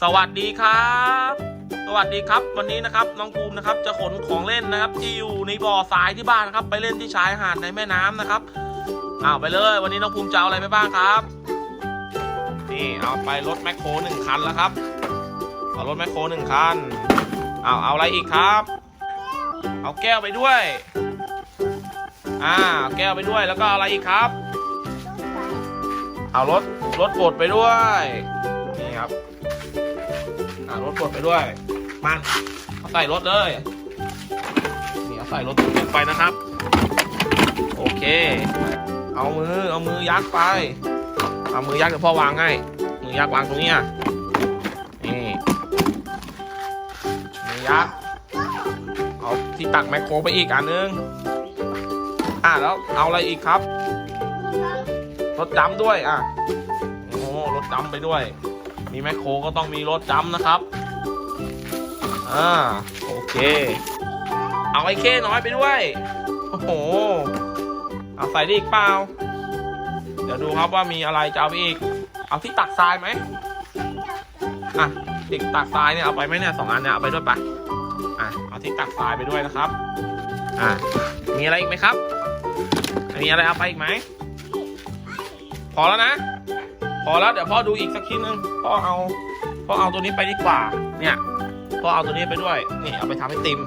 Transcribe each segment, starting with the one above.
สวัสดีครับ สวัสดีครับ วันนี้นะครับน้องภูมินะครับจะขนของเล่นนะครับที่อยู่ในบ่อทรายที่บ้านนะครับ ไปเล่นที่ชายหาดในแม่น้ำนะครับอ้าวไปเลย วันนี้น้องภูมิจะเอาอะไรไปบ้างครับ นี่เอาไปรถแมคโครหนึ่งคันแล้วครับเอารถแมคโครหนึ่งคันเอาเอาอะไรอีกครับ เอาแก้วไปด้วยอ่าแก้วไปด้วยแล้วก็อะไรอีกครับ เอารถรถบดไปด้วยนี่ครับ ถบดไปด้วยมันเอาใส่รถเลยนี่เอาใส่รถลงไปนะครับ โอเค เอามือเอามือยัดไป เอามือยัดเดี๋ยวพ่อวางให้มือยัดวางตรงนี้อะนี่มือยัดเอาที่ตักแมคโครไปอีกอันนึงอ่าแล้วเอาอะไรอีกครับรถจำด้วยอะโอ้รถจำไปด้วย มีแมคโครก็ต้องมีรถจำนะครับ อ่าโอเค เอาไอ้เข้น้อยไปด้วย โอ้โห เอาใส่ได้อีกเปล่า เดี๋ยวดูครับว่ามีอะไรจะเอาไปอีก เอาที่ตักทรายไหมอะติกตักทรายเนี่ยเอาไปไหมเนี่ยสองอันเนี่ยเอาไปด้วยปะอะเอาที่ตักทรายไปด้วยนะครับ อะมีอะไรอีกไหมครับ มีอะไรเอาไปอีกไหม พอแล้วนะ พอแล้วเดี๋ยวพ่อดูอีกสักทีนึง พ่อเอา พ่อเอาตัวนี้ไปดีกว่า เนี่ย พ่อเอาตัวนี้ไปด้วย นี่เอาไปทำให้ติม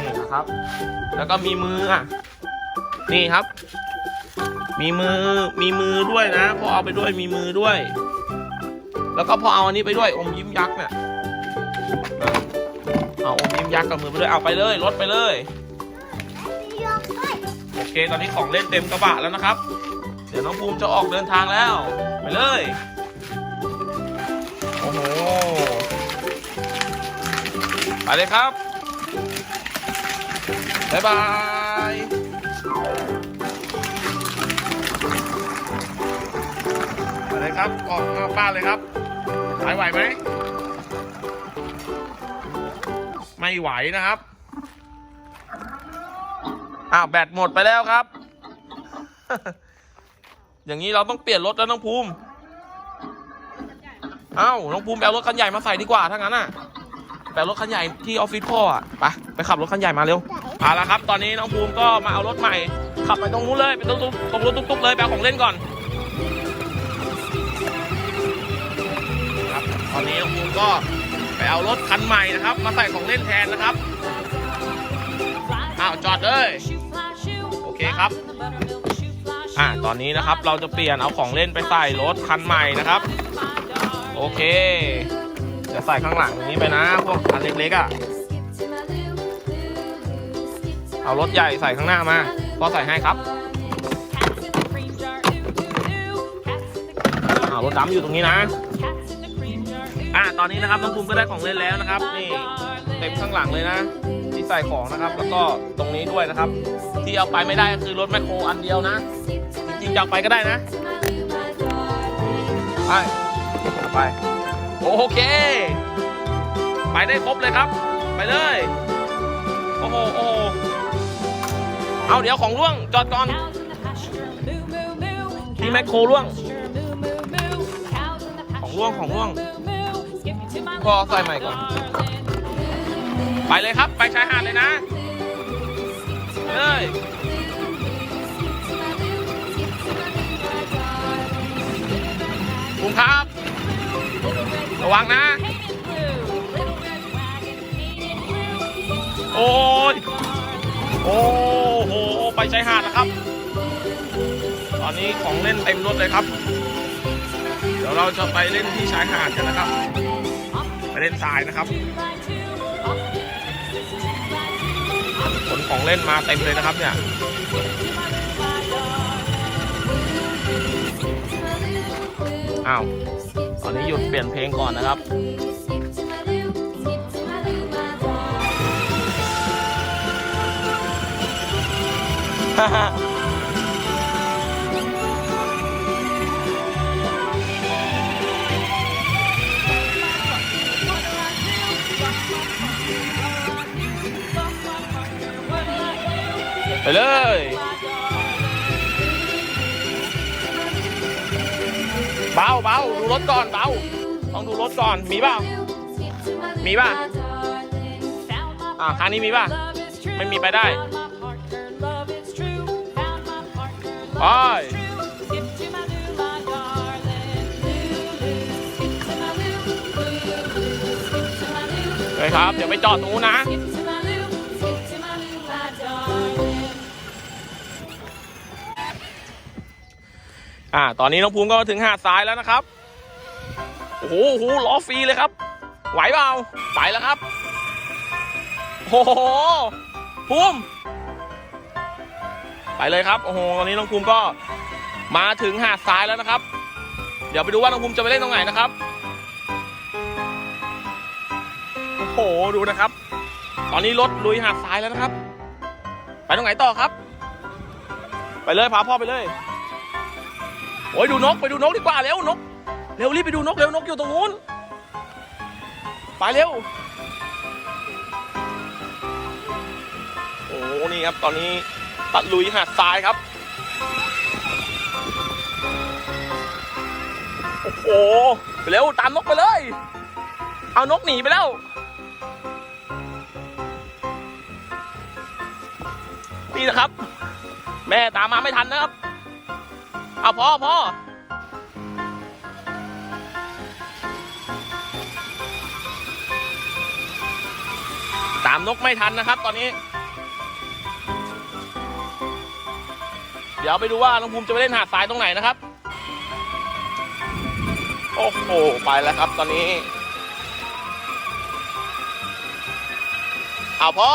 นี่นะครับ แล้วก็มีมืออะ นี่ครับ มีมือ มีมือด้วยนะ พอเอาไปด้วยมีมือด้วย แล้วก็พอเอาอันนี้ไปด้วยอมยิ้มยักษ์เนี่ยเอาอมยิ้มยักษ์กับมือไปด้วย เอาไปเลยรถไปเลย โอเค ตอนนี้ของเล่นเต็มกระบะแล้วนะครับ เดี๋ยวน้องภูมิจะออกเดินทางแล้ว ไปเลย ไปเลยครับ บ๊ายบายไปเลยครับ ออกนอกบ้านเลยครับไหวไหวไหม ไม่ไหวนะครับ อ้าว แบตหมดไปแล้วครับ อย่างนี้เราต้องเปลี่ยนรถแล้วน้องภูมิ เอ้า น้องภูมิไปเอารถคันใหญ่มาใส่ดีกว่าถ้างั้นอะ ไปเอารถคันใหญ่ที่ออฟฟิศพ่ออะไปไปขับรถคันใหญ่มาเร็วเอาละครับ ตอนนี้น้องภูมิก็มาเอารถใหม่ ขับไปตรงนู้นเลยไปตรงตรงตรงรถตุ๊กๆเลยไปเอาของเล่นก่อนครับตอนนี้น้องภูมิก็ไปเอารถคันใหม่นะครับ มาใส่ของเล่นแทนนะครับอ้าวจอดเลยโอเคครับอ่าตอนนี้นะครับเราจะเปลี่ยนเอาของเล่นไปใส่รถคันใหม่นะครับ โอเค จะใส่ข้างหลังนี้ไปนะ พวกอันเล็กๆอะ เอารถใหญ่ใส่ข้างหน้ามาก็ใส่ให้ครับเอารถดำอยู่ตรงนี้นะ อ่าตอนนี้นะครับน้องภูมิก็ได้ของเล่นแล้วนะครับ นี่เต็มข้างหลังเลยนะ ที่ใส่ของนะครับ แล้วก็ตรงนี้ด้วยนะครับ ที่เอาไปไม่ได้ก็คือรถแมคโครอันเดียวนะ จริงๆจะเอาไปก็ได้นะ ไปไป โอเค ไปได้ครบเลยครับ ไปเลย โอ้โหโอ้โหเอาเดี๋ยวของล่วงจอดก่อนที่แมคโครล่วง ของล่วงของล่วง พอใส่ใหม่ก่อน ไปเลยครับ ไปชายหาดเลยนะ ไปเลย ระวังนะ โอ้ยโอ้โห ไปชายหาดนะครับ ตอนนี้ของเล่นเต็มรถเลยครับ เดี๋ยวเราจะไปเล่นที่ชายหาดกันนะครับ ไปเล่นทรายนะครับขนของเล่นมาเต็มเลยนะครับเนี่ยอ้าว อนนี้หยุดเปลี่ยนเพลงก่อนนะครับไปเลย เบาเบาดูรถก่อนเบาต้องดูรถก่อนมีเปล่ามีป่ะอ่าคันนี้มีป่ะไม่มีไปได้ไปเลยครับเดี๋ยวไปจอดตรงนู้นนะ อ่า ตอนนี้น้องภูมิก็ถึงหาดทรายแล้วนะครับ โอ้โหโอ้โหล้อฟรีเลยครับ ไหวเปล่า ไปแล้วครับ โอ้โห ภูมิ ไปเลยครับ โอ้โห ตอนนี้น้องภูมิก็มาถึงหาดทรายแล้วนะครับ เดี๋ยวไปดูว่าน้องภูมิจะไปเล่นตรงไหนนะครับ โอ้โห ดูนะครับ ตอนนี้รถลุยหาดทรายแล้วนะครับ ไปตรงไหนต่อครับ ไปเลยพาพ่อไปเลย โอ้ยดูนกไปดูนกดีกว่าเร็วนกเร็วรีบไปดูนกเร็วนกอยู่ตรงนู้นไปเร็วโอ้โหนี่ครับตอนนี้ตัดลุยหาดทรายครับโอ้โหเร็วตามนกไปเลย เอานกหนีไปแล้วนี่นะครับ แม่ตามมาไม่ทันนะครับ เอาพ่อพ่อตามนกไม่ทันนะครับตอนนี้ เดี๋ยวไปดูว่าน้องภูมิจะไปเล่นหาดทรายตรงไหนนะครับ โอ้โห ไปแล้วครับตอนนี้ เอาพ่อ